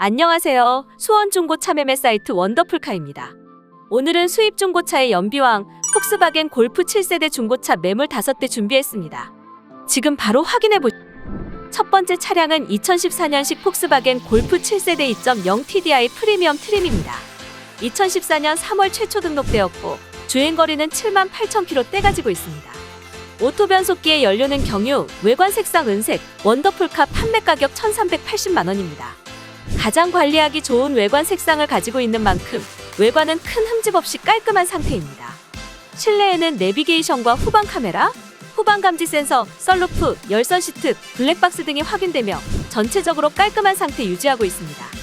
안녕하세요. 수원 중고 차 매매 사이트 원더풀카입니다. 오늘은 수입 중고차의 연비왕 폭스바겐 골프 7세대 중고차 매물 5대 준비했습니다. 지금 바로 확인해 보시죠. 첫 번째 차량은 2014년식 폭스바겐 골프 7세대 2.0 TDI 프리미엄 트림입니다. 2014년 3월 최초 등록되었고 주행거리는 7만 8천 킬로대 가지고 있습니다. 오토 변속기의 연료는 경유, 외관 색상 은색, 원더풀카 판매 가격 1,380만 원입니다. 가장 관리하기 좋은 외관 색상을 가지고 있는 만큼 외관은 큰 흠집 없이 깔끔한 상태입니다. 실내에는 내비게이션과 후방 카메라, 후방 감지 센서, 썰루프, 열선 시트, 블랙박스 등이 확인되며 전체적으로 깔끔한 상태 유지하고 있습니다.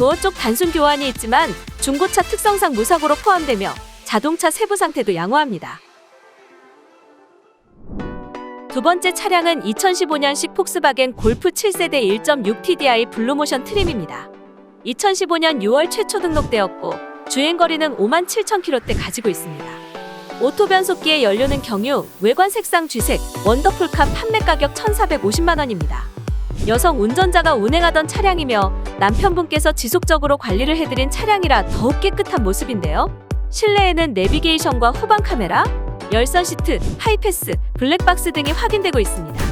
도어 쪽 단순 교환이 있지만 중고차 특성상 무사고로 포함되며 자동차 세부 상태도 양호합니다. 두 번째 차량은 2015년식 폭스바겐 골프 7세대 1.6 TDI 블루모션 트림입니다. 2015년 6월 최초 등록되었고 주행거리는 5만 7천 킬로대 가지고 있습니다. 오토 변속기의 연료는 경유, 외관 색상 쥐색, 원더풀카 판매 가격 1,450만 원입니다. 여성 운전자가 운행하던 차량이며 남편분께서 지속적으로 관리를 해드린 차량이라 더욱 깨끗한 모습인데요. 실내에는 내비게이션과 후방 카메라, 열선 시트, 하이패스, 블랙박스 등이 확인되고 있습니다.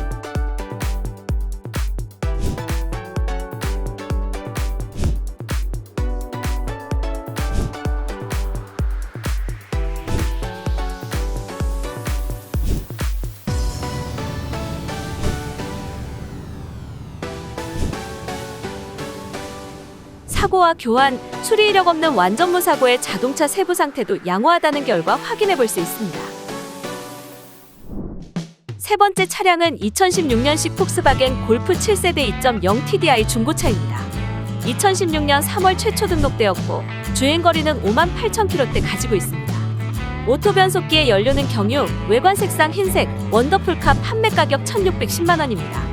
사고와 교환, 수리 이력 없는 완전 무 사고의 자동차 세부 상태도 양호하다는 결과 확인해 볼 수 있습니다. 세 번째 차량은 2016년식 폭스바겐 골프 7세대 2.0 TDI 중고차입니다. 2016년 3월 최초 등록되었고 주행거리는 5만 8천 킬로대 가지고 있습니다. 오토 변속기의 연료는 경유, 외관 색상 흰색, 원더풀카 판매 가격 1,610만 원입니다.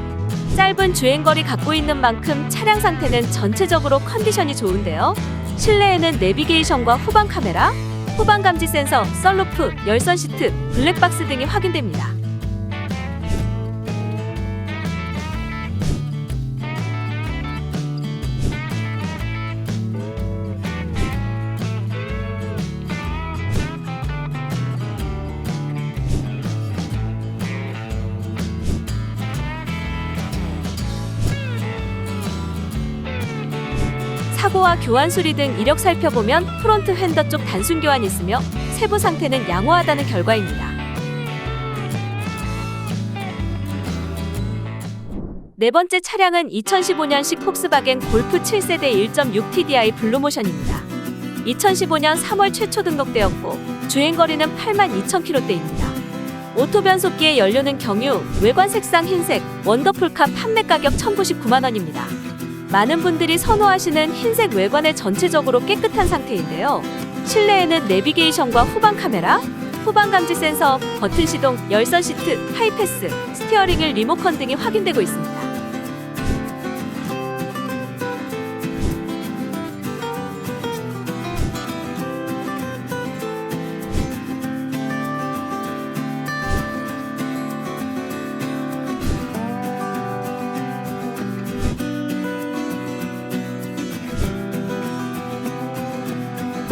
짧은 주행거리 갖고 있는 만큼 차량 상태는 전체적으로 컨디션이 좋은데요. 실내에는 내비게이션과 후방 카메라, 후방 감지 센서, 썰루프, 열선 시트, 블랙박스 등이 확인됩니다. 사고와 교환 수리 등 이력 살펴보면 프론트 휀더 쪽 단순 교환이 있으며 세부 상태는 양호하다는 결과입니다. 네 번째 차량은 2015년식 폭스바겐 골프 7세대 1.6 TDI 블루모션입니다. 2015년 3월 최초 등록되었고 주행거리는 8만 2천 킬로대입니다. 오토 변속기의 연료는 경유, 외관 색상 흰색, 원더풀카 판매 가격 1,099만 원입니다. 많은 분들이 선호하시는 흰색 외관의 전체적으로 깨끗한 상태인데요. 실내에는 내비게이션과 후방 카메라, 후방 감지 센서, 버튼 시동, 열선 시트, 하이패스, 스티어링 휠 리모컨 등이 확인되고 있습니다.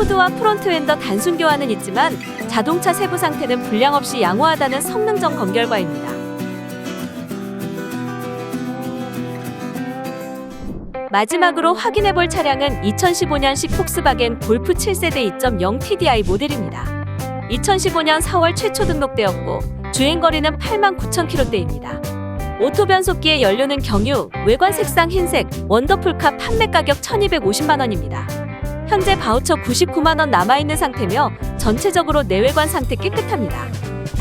후드와 프론트 엔더 단순 교환은 있지만 자동차 세부 상태는 불량 없이 양호하다는 성능적 검결과입니다. 마지막으로 확인해 볼 차량은 2015년식 폭스바겐 골프 7세대 2.0 TDI 모델입니다. 2015년 4월 최초 등록되었고 주행거리는 8만 9천 킬로대입니다. 오토 변속기의 연료는 경유, 외관 색상 흰색, 원더풀카 판매 가격 1,250만 원입니다. 현재 바우처 99만 원 남아 있는 상태며 전체적으로 내외관 상태 깨끗합니다.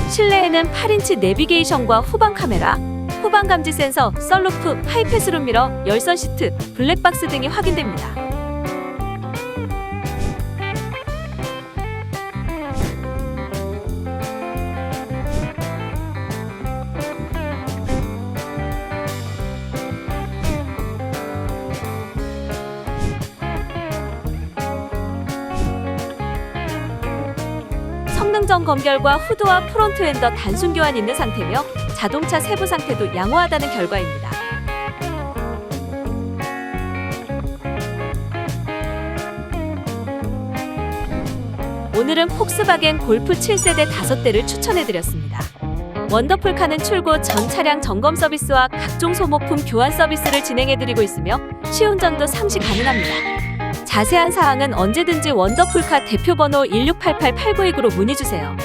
실내에는 8인치 내비게이션과 후방 카메라, 후방 감지 센서, 썰루프, 하이패스룸 미러, 열선 시트, 블랙박스 등이 확인됩니다. 성능 점검 결과 후드와 프론트엔더 단순 교환 있는 상태며 자동차 세부 상태도 양호하다는 결과입니다. 오늘은 폭스바겐 골프 7세대 5대를 추천해드렸습니다. 원더풀카는 출고 전 차량 점검 서비스와 각종 소모품 교환 서비스를 진행해드리고 있으며 시운전도 상시 가능합니다. 자세한 사항은 언제든지 원더풀카 대표번호 1688-8929로 문의주세요.